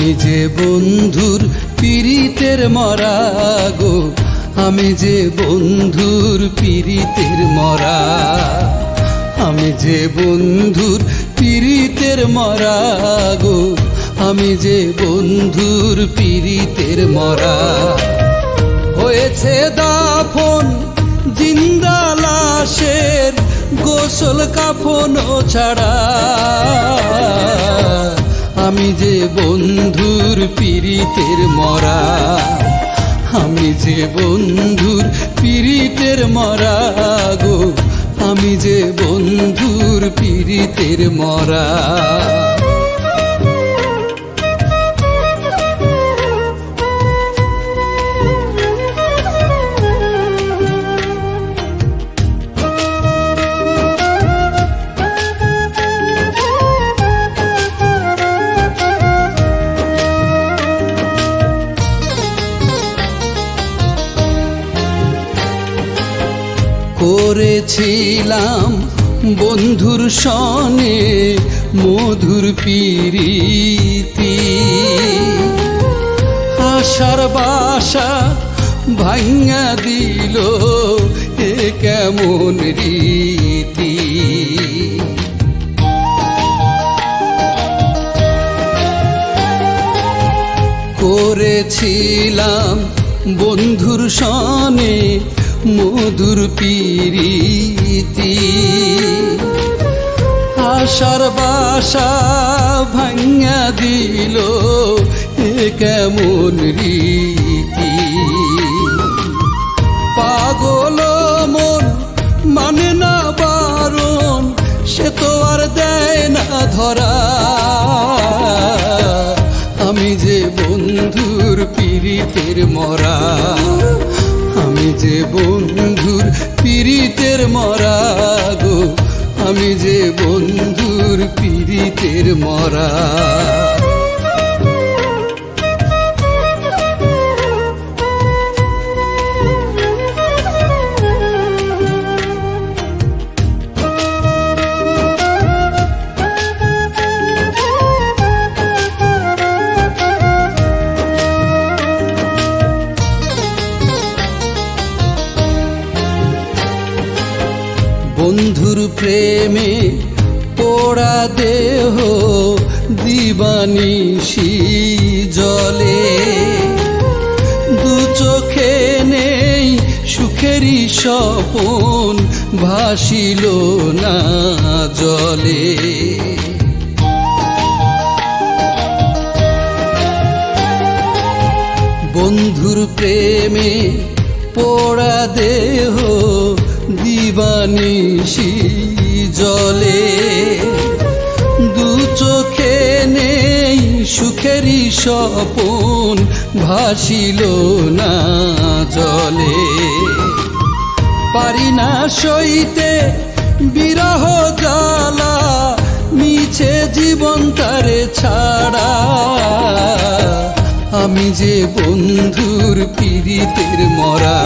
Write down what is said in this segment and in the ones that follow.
আমি যে বন্ধুর পীড়িতের মরা গো, আমি যে বন্ধুর পীড়িতের মরা। আমি যে বন্ধুর পীড়িতের মরা গো, আমি যে বন্ধুর পীড়িতের মরা। হয়েছে দাফন, জিন্দা লাশের গোসল কাফন ছাড়া। আমি যে বন্ধুর পীড়িতের মরা, আমি যে বন্ধুর পীড়িতের মরা গো, আমি যে বন্ধুর পীড়িতের মরা। করেছিলাম বন্ধুর সনে মধুর পিরিতি। আশার বাসা ভাঙ্গা দিল এ কেমন রীতি। করেছিলাম বন্ধুর সনে মধুর পিরিতি। আশার বাসা ভাঙ্গা দিল এ কেমন রীতি। পীড়িতের মরা গো আমি যে বন্ধুর পিরিতের মরা। বন্ধুর প্রেমে পোড়া দেহ দিবানিশি জলে দু চোখে নেই সুখেরই স্বপন, ভাসিল না জলে। বন্ধুর প্রেমে পোড়া দেহ সুখেরই স্বপন ভাসিল না জলে। পারি না সইতে বিরহ জ্বালা, মিছে জীবন তারে ছাড়া। আমি যে বন্ধুর পীড়িতের মরা,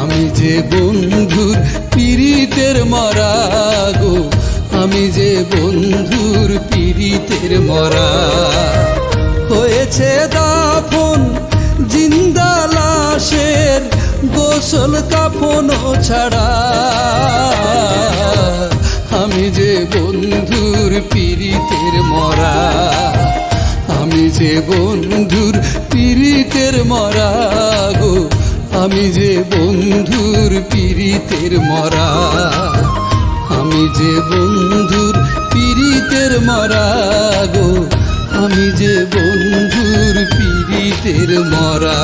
আমি যে বন্ধুর পীড়িতের মরা গো। পীড়িতের মরা। হয়েছে দাফন, জিন্দা লাশের গোসল কাফন ছাড়া। আমি যে বন্ধুর পীড়িতের মরা, আমি যে বন্ধুর পীড়িতের মরা গো। আমি যে বন্ধুর পীড়িতের মরা, আমি যে বন্ধুর পীড়িতের মরা গো আমি যে বন্ধুর পীড়িতের মরা।